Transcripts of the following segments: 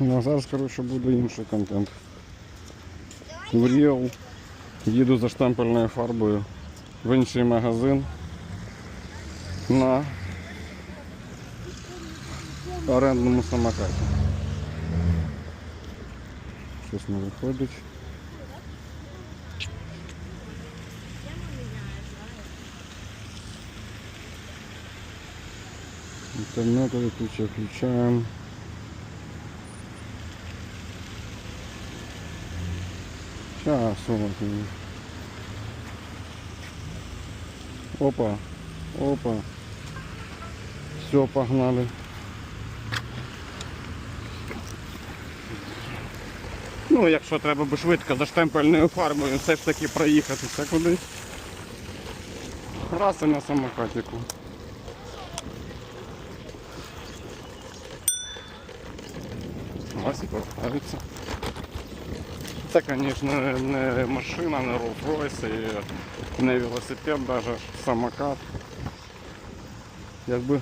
Ну, а зараз, коротше, буде інший контент. В Ріал їду за штемпельною фарбою в інший магазин на орендному самокаті. Щось не виходить. Интернет выключай, включаем. Сейчас, вот. Опа, опа. Все, погнали. Ну, якщо треба би швидко за штемпельною фарбою все ж таки проїхатися кудись. Раз і на самокатику. Ось і повертається. Це, звісно, не машина, не Rolls-Royce, не велосипед, навіть самокат. Якби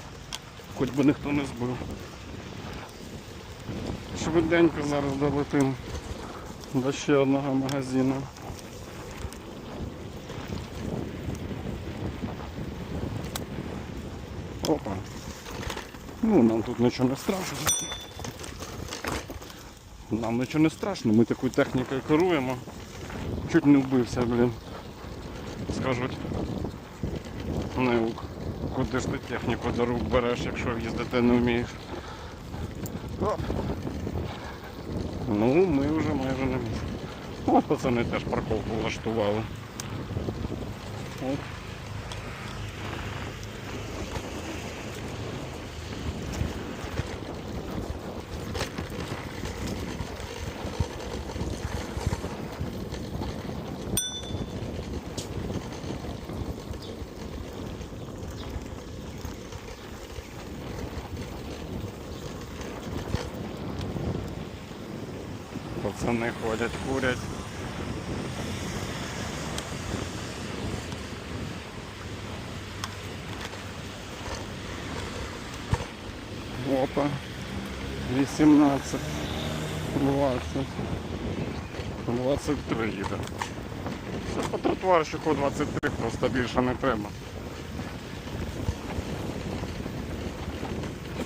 хоч би ніхто не збив. Швиденько зараз долетим до ще одного магазину. Опа. Ну, нам тут нічого не страшно. Нам нічого не страшно, ми такою технікою керуємо. Чуть не вбився, блін. Скажуть. Неук. Куди ж ти техніку до рук береш, якщо їздити не вмієш. Оп. Ну, ми вже майже на місці. О, пацани теж парковку влаштували. Оп. Пацани ходять, курять. Опа. 18. 20. 23 їде. Це по тротуарщику 23, просто більше не треба.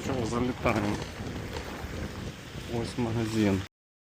Що, залітаємо. Ось магазин.